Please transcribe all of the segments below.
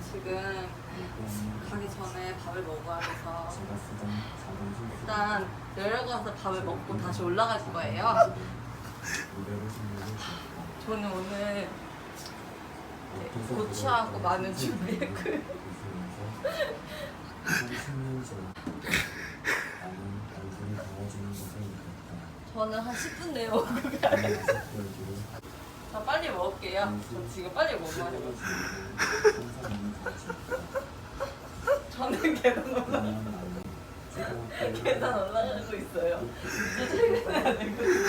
지금 가기 전에 밥을 먹어야 돼서 일단 내려가서 밥을 먹고 다시 올라갈 거예요. 저는 오늘 네, 고추하고 마늘 준비했고요. 저는 한 10분 내에 먹을 거예요. 자 빨리 먹을게요. 저 지금 빨리 먹어요. 저는 계단 올라 계단 올라가고 있어요. 이제 퇴근해야 되거든요.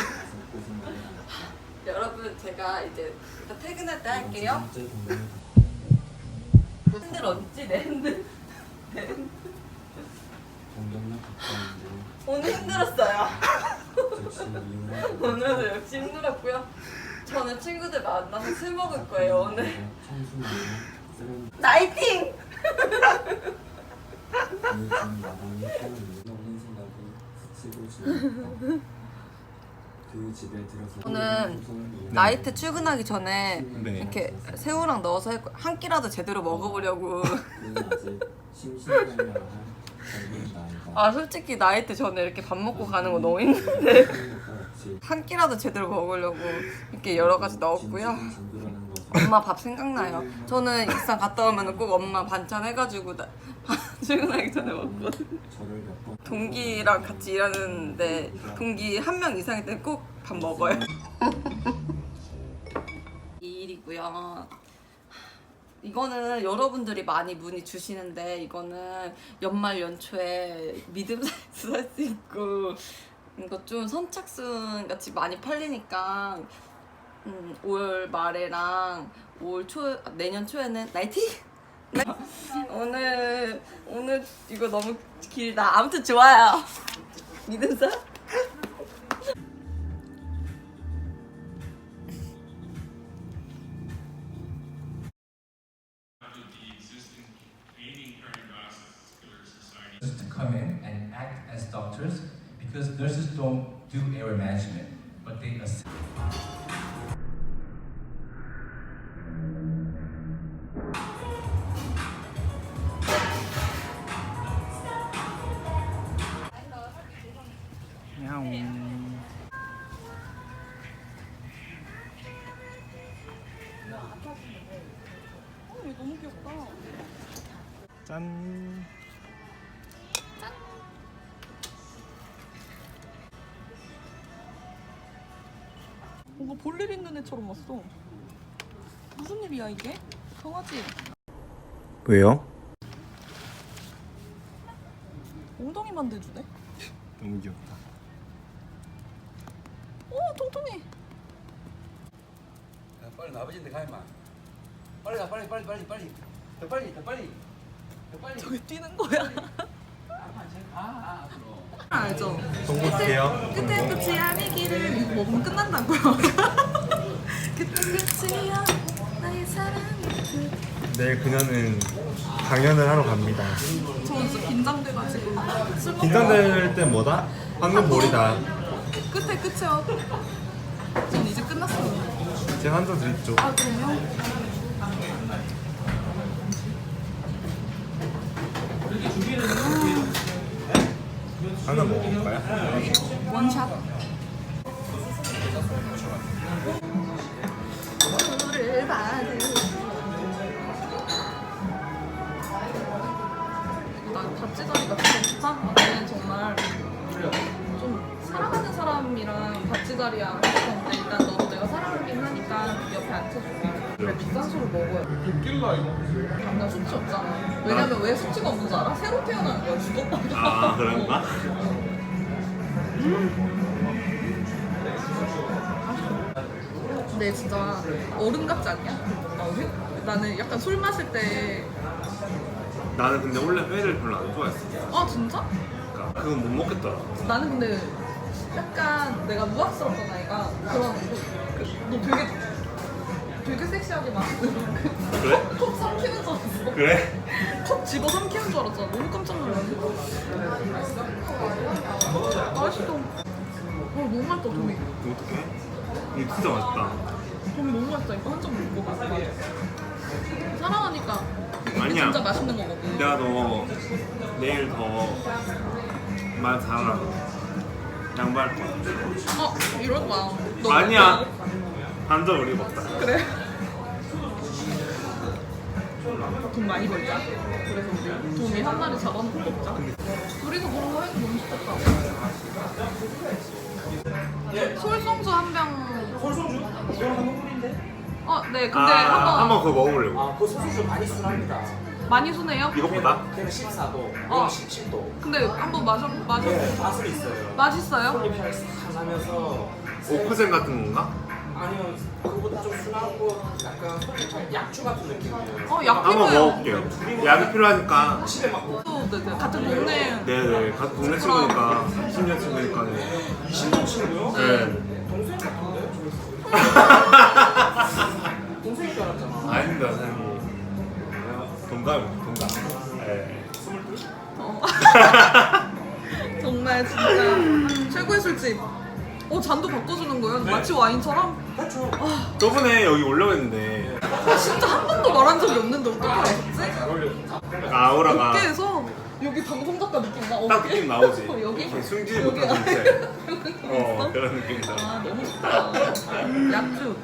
여러분 제가 이제 일단 퇴근할 때 할게요. 핸들 어딨지? 내 핸들. 내 핸들. 오늘 힘들었어요. 오늘도 역시 힘들었고요. 저는 친구들 만나서 술 먹을 거예요 오늘. 나이팅! 저는 나이트 출근하기 전에 네. 이렇게 새우랑 넣어서 했고, 한 끼라도 제대로 먹어보려고. 아 솔직히 나이트 전에 이렇게 밥 먹고 가는 거 너무 힘든데 한 끼라도 제대로 먹으려고 이렇게 여러 가지 넣었고요. 엄마 밥 생각나요. 저는 익산 갔다 오면 꼭 엄마 반찬 해가지고 나, 출근하기 전에 먹거든. 동기랑 같이 일하는데 동기 한 명 이상일 때는 꼭밥 먹어요. 이 일이고요. 이거는 여러분들이 많이 문의 주시는데 이거는 연말 연초에 믿음 살수 있고 이거 좀 선착순 같이 많이 팔리니까 음, 5월 말에랑 5월 초 내년 초에는 나이팅 네. 오늘 오늘 이거 너무 길다 아무튼 좋아요. 믿음 사 짠. 뭔가 볼일 있는 애처럼 왔어 무슨 일이야 이게? 강아지 왜요? 엉덩이만 대주네 너무 귀엽다. 오 통통해 야, 빨리 나아버지인데 가 임마 빨리 가 빨리 빨리 빨리 빨리 더 빨리 더 빨리 저기 뛰는 거야 앞으로 알죠? 동국이에요. 끝에 끝이 아니기를 이거 먹으면 끝난다고요 그때 끝이야 나의 사랑이 내일 그녀는 강연을 하러 갑니다. 저 진짜 긴장돼가지고 술 먹고 긴장될 때 뭐다? 황금 볼이다. 끝에 끝이요 전 이제 끝났어요 제가 한잔 드립죠. 아 그래요? 하나 먹어볼까요? 원샷 술을 받은 난 받지자리가 진짜 좋다 그래 비싼 먹어야 돼 웃길라 이거. 나 수치 없잖아 왜냐면 왜 수치가 없는 줄 알아? 새로 태어나는 거야 죽었다가 아 그런가? 근데 진짜 어른 같지 않냐? 어, 회- 나는 약간 술 마실 때 나는 근데 원래 회를 별로 안 좋아했어. 아 진짜? 그러니까 그건 못 먹겠더라. 나는 근데 약간 내가 무학스럽잖아 얘가 그런 그, 너 되게 되게 섹시하게 만드는 그래? 컵 삼키는 줄 알았어 그래? 컵 집어 삼키는 줄 알았잖아 너무 깜짝 놀랐는데 맛있어 어 너무 맛있다 도미 어떡해? 이거 진짜 맛있다. 돈 너무 맛있다. 이거 한 점 먹고 가. 사랑하니까 이게 아니야. 진짜 맛있는 거거든. 내가 너 내일 더말 잘하라고 양보할 거야 어 이럴 거야. 너 아니야 반전 우리 먹자 그래. 돈 많이 벌자. 그래서 우리 돈이 한 마리 잡아놓고 먹자. 둘이서 그런 거 해도 너무 좋겠다. 솔송주 한 병. 솔송주? 이거는 한국 분인데? 어, 네. 근데 아, 한번 한번 그거 먹어보려고 아, 그 소스주 많이 순합니다. 많이 순해요? 이것보다? 걔는 14도, 이건 어. 17도. 근데 한번 마셔 마셔. 네, 맛은 있어요. 맛있어요? 콜리피아를 싹 하면서 오크젠 같은 건가? 아니면 그거보다 좀 순하고 약간 솔직히 약주 같은 느낌이에요. 어, 약 한번 피부예요. 먹어볼게요 약이 필요하니까 집에 막 또, 네, 네. 같은 동네. 네네 같은 동네 친구니까 10년 친구니까 20년 친구요? 네 동생 같은데? 동생인 줄 알았잖아. 아닙니다 사장님 동감입니다 동감 네. 어. 정말 진짜 최고의 술집. 어 잔도 바꿔주는 거예요? 마치 와인처럼? 그렇죠. 저번에 여기 오려고 했는데 아, 진짜 한 번도 말한 적이 없는데 어떻게 알았지? 아우라가 어깨에서 여기 방송 작가 느낌 나. 딱 어깨? 느낌 나오지 어, 여기? 이렇게 여기 못한 정체 여기 어? 그런 느낌이다 아 너무 좋다. 약주.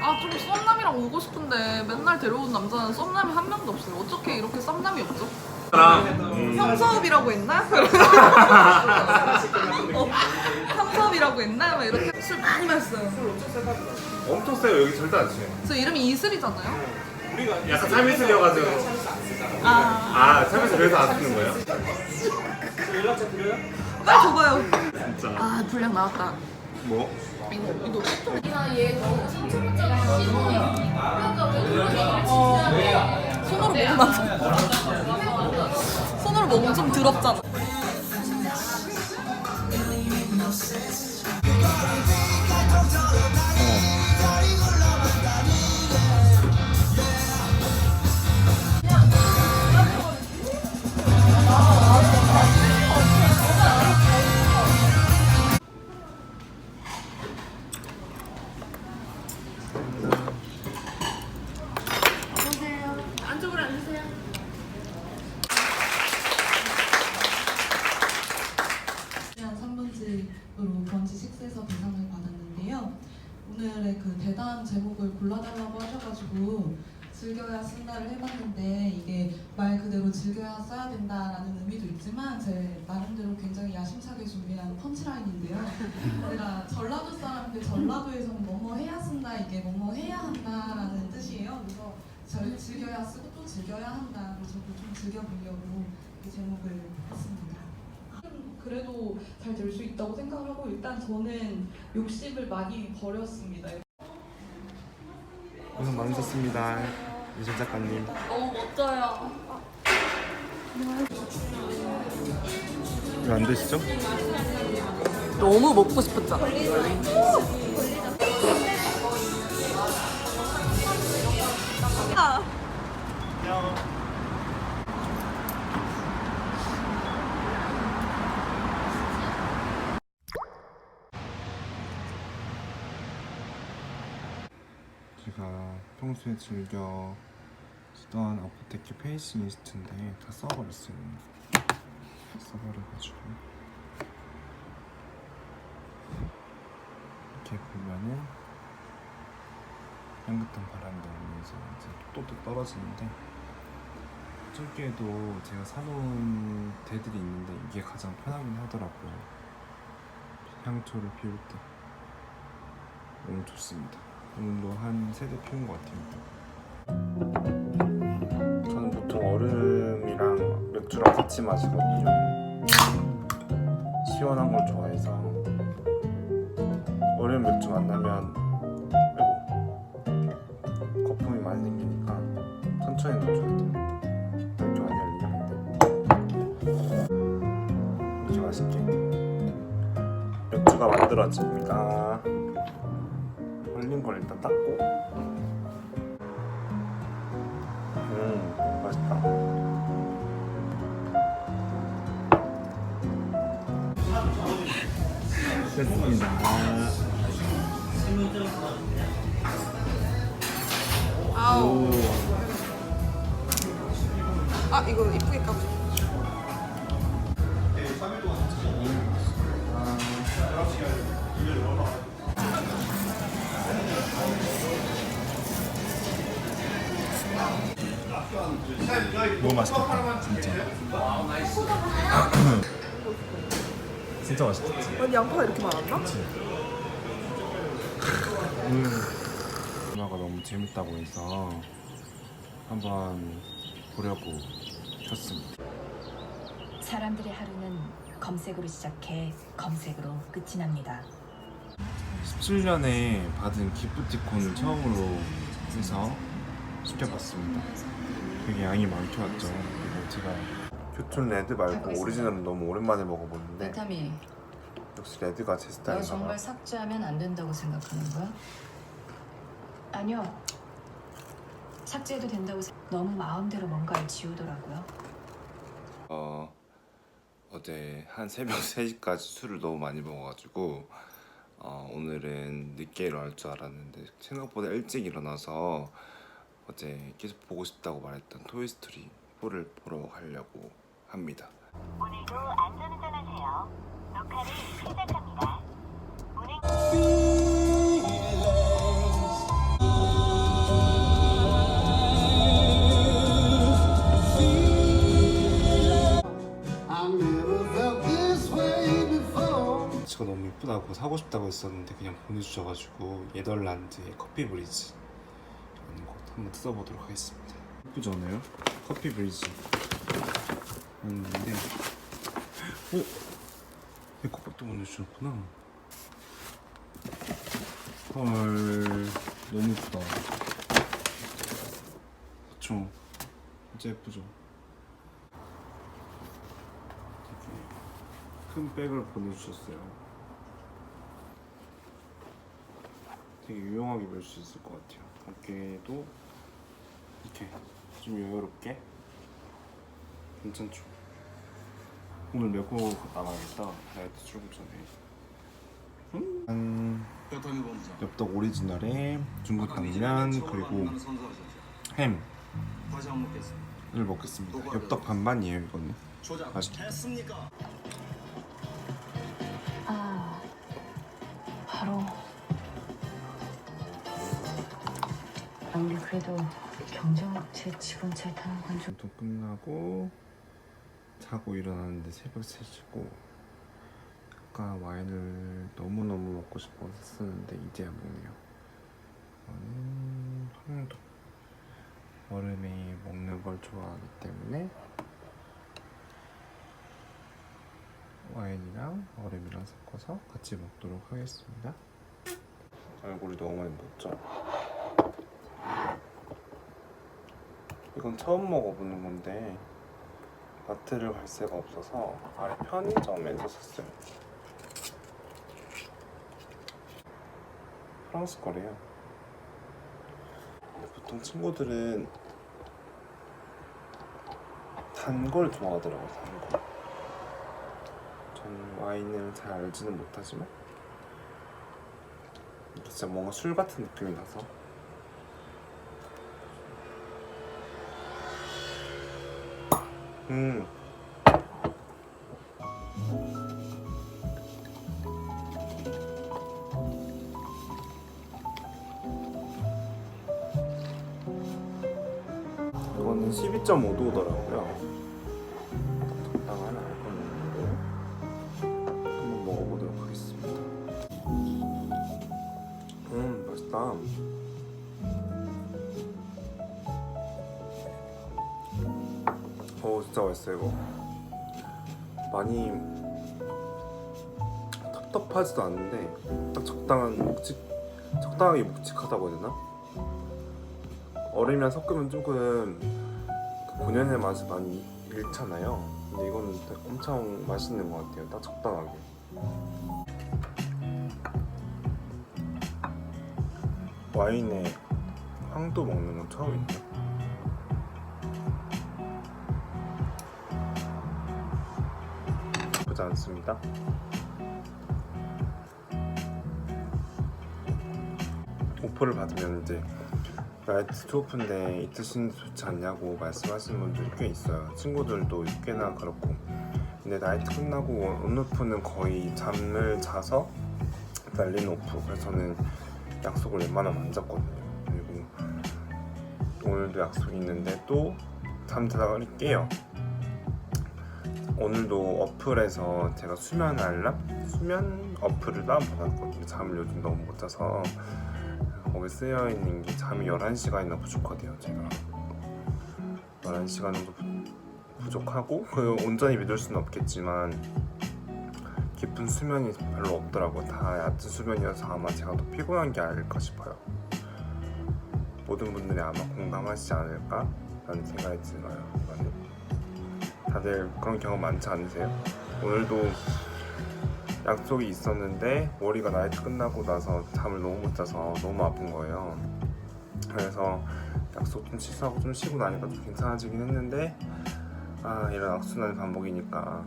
아 좀 썸남이랑 오고 싶은데 맨날 데려온 남자는 썸남이 한 명도 없어요. 어떻게 이렇게 썸남이 없죠? 사람 음, 상사업이라고 했나? 어, 상사업이라고 했나? 막 이렇게 술 많이 마셨어요. 엄청 세요 여기 절대 안 취해 저 이름이 이슬이잖아요. 우리가 약간 참이슬이어가지고 아, 아 참이슬 그래서 안 쓰는 거예요? 저 연락처 드려요? 빨리 줘봐요. 진짜 아 분량 나왔다. 뭐? 이거 이거 톡톡. 손으로 먹으면 안 돼. 먹으면 좀 더럽잖아. 즐겨야 쓴다를 해봤는데 이게 말 그대로 즐겨야 써야 된다라는 의미도 있지만 제 나름대로 굉장히 야심차게 준비한 펀치라인인데요. 제가 전라도 사람인데 전라도에서는 뭐뭐 해야 쓴다 이게 뭐뭐 해야 한다라는 뜻이에요. 그래서 절 즐겨야 쓰고 또 즐겨야 한다. 그래서 저도 좀 즐겨보려고 이 제목을 했습니다. 그래도 잘 될 수 있다고 생각하고 일단 저는 욕심을 많이 버렸습니다. 고생 많으셨습니다 유진 작가님 너무 멋져요. 이거 안 되시죠? 너무 먹고 싶었잖아. 아. 제가 평소에 즐겨 쓰던 아포테키 페이스 미스트인데 다 써버렸어요. 다 써버려가지고. 이렇게 보면은 향긋한 바람이 나오면서 이제 또또 떨어지는데 저기에도 제가 사놓은 대들이 있는데 이게 가장 편하긴 하더라고요. 향초를 피울 때. 너무 좋습니다 오늘도 한 세 대 피운 것 같아요. 저는 보통 얼음이랑 맥주랑 같이 마시거든요. 시원한 걸 좋아해서 얼음 맥주 만나면 거품이 많이 생기니까 천천히 넣어줘야 돼요. 맥주 많이 흘리는데 이렇게 맛있게 맥주가 만들어집니다. 흘린 걸 일단 닦고 음 맛있다 됐습니다 아우. 오. 아 이거 이쁘게 까고. 너무 맛있겠다 진짜 진짜 맛있겠지 아니 양파가 이렇게 많았나? 음. 누나가 너무 재밌다고 해서 한번 보려고 켰습니다 사람들의 하루는 검색으로 시작해 검색으로 끝이 납니다. 17년에 받은 기프티콘을 처음으로 해서 시켜봤습니다 되게 양이 많게 왔죠 그리고 제가 교촌 레드 말고 오리지널은 너무 오랜만에 먹어보는데 타미, 역시 레드가 제 너 스타일인가 봐 정말 삭제하면 안 된다고 생각하는 거야? 아니요. 삭제해도 된다고 생- 너무 마음대로 뭔가를 지우더라고요. 어, 어제 한 새벽 3시까지 술을 너무 많이 먹어가지고 어, 오늘은 늦게 일어날 줄 알았는데 생각보다 일찍 일어나서 어제 계속 보고 싶다고 말했던 토이스토리 4를 보러 가려고 합니다 오늘도 안전운전하세요. 녹화를 시작합니다. 운행 너무 이쁘다고 사고 싶다고 했었는데 그냥 보내주셔가지고 예덜란드의 커피 브리즈 라는 곳 한번 뜯어보도록 하겠습니다. 이쁘지 않아요? 커피 브리즈. 있는데. 어? 에코백도 보내주셨구나. 헐 너무 이쁘다. 그쵸? 진짜 예쁘죠? 큰 백을 보내주셨어요 되게 유용하게 멜 수 있을 것 같아요. 어깨도 이렇게 좀 여유롭게? 괜찮죠? 오늘 메고 나가야겠다. 다이어트 출근 전에. 음, 엽떡 오리지널에 중국 당면 그리고 햄 을 먹겠습니다. 엽떡 반반이에요. 이거는 맛있겠다 아무리 그래도 경쟁업체 직원차 타는 건 좀. 운동 끝나고 자고 일어났는데 새벽 3시고 아까 와인을 너무너무 먹고 싶었었는데 이제야 먹네요 저는 황도 얼음에 먹는 걸 좋아하기 때문에 와인이랑 얼음이랑 섞어서 같이 먹도록 하겠습니다 얼굴이 너무 많이 먹죠? 이건 처음 먹어보는 건데 마트를 갈 새가 없어서 아래 편의점에서 샀어요. 프랑스 거래요. 보통 친구들은 단 걸 좋아하더라고요. 단 거. 전 와인을 잘 알지는 못하지만 진짜 뭔가 술 같은 느낌이 나서 음. 이거는 12.5도더라고요. 어 진짜 맛있어요 이거. 많이 텁텁하지도 않은데 딱 적당한 묵직 적당하게 묵직하다고 해야 되나? 얼음이랑 섞으면 조금 그 본연의 맛이 많이 잃잖아요. 근데 이거는 딱 엄청 맛있는 것 같아요 딱 적당하게. 와인에 황도 먹는 건 처음인데 나쁘지 않습니다. 오퍼를 받으면 이제 나이트 스토프인데 게 좋지 않냐고 말씀하시는 분들이 꽤 있어요. 친구들도 꽤나 그렇고. 근데 나이트 끝나고 온오프는 거의 잠을 자서 날린 오프. 그래서 저는 약속을 웬만하면 안 잡거든요. 그리고 오늘도 약속이 있는데 또 잠자다가 깨요. 오늘도 어플에서 제가 수면 알람? 수면 어플을 다운받았거든요. 잠을 요즘 너무 못 자서 거기 쓰여 있는 게 잠이 11시간이나 부족하대요. 제가 11시간 정도 부- 부족하고 그 온전히 믿을 수는 없겠지만 깊은 수면이 별로 없더라고요. 다 얕은 수면이어서 아마 제가 더 피곤한 게 아닐까 싶어요. 모든 분들이 아마 공감하시지 않을까 라는 생각이 들어요. 다들 그런 경험 많지 않으세요? 오늘도 약속이 있었는데 머리가 나이트 끝나고 나서 잠을 너무 못 자서 너무 아픈 거예요. 그래서 약속 좀 취소하고 좀 쉬고 나니까 좀 괜찮아지긴 했는데 아 이런 악순환 반복이니까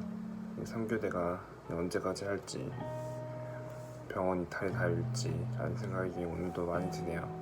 이 3교대가 언제까지 할지 병원 이탈이 달릴지 라는 생각이 오늘도 많이 드네요.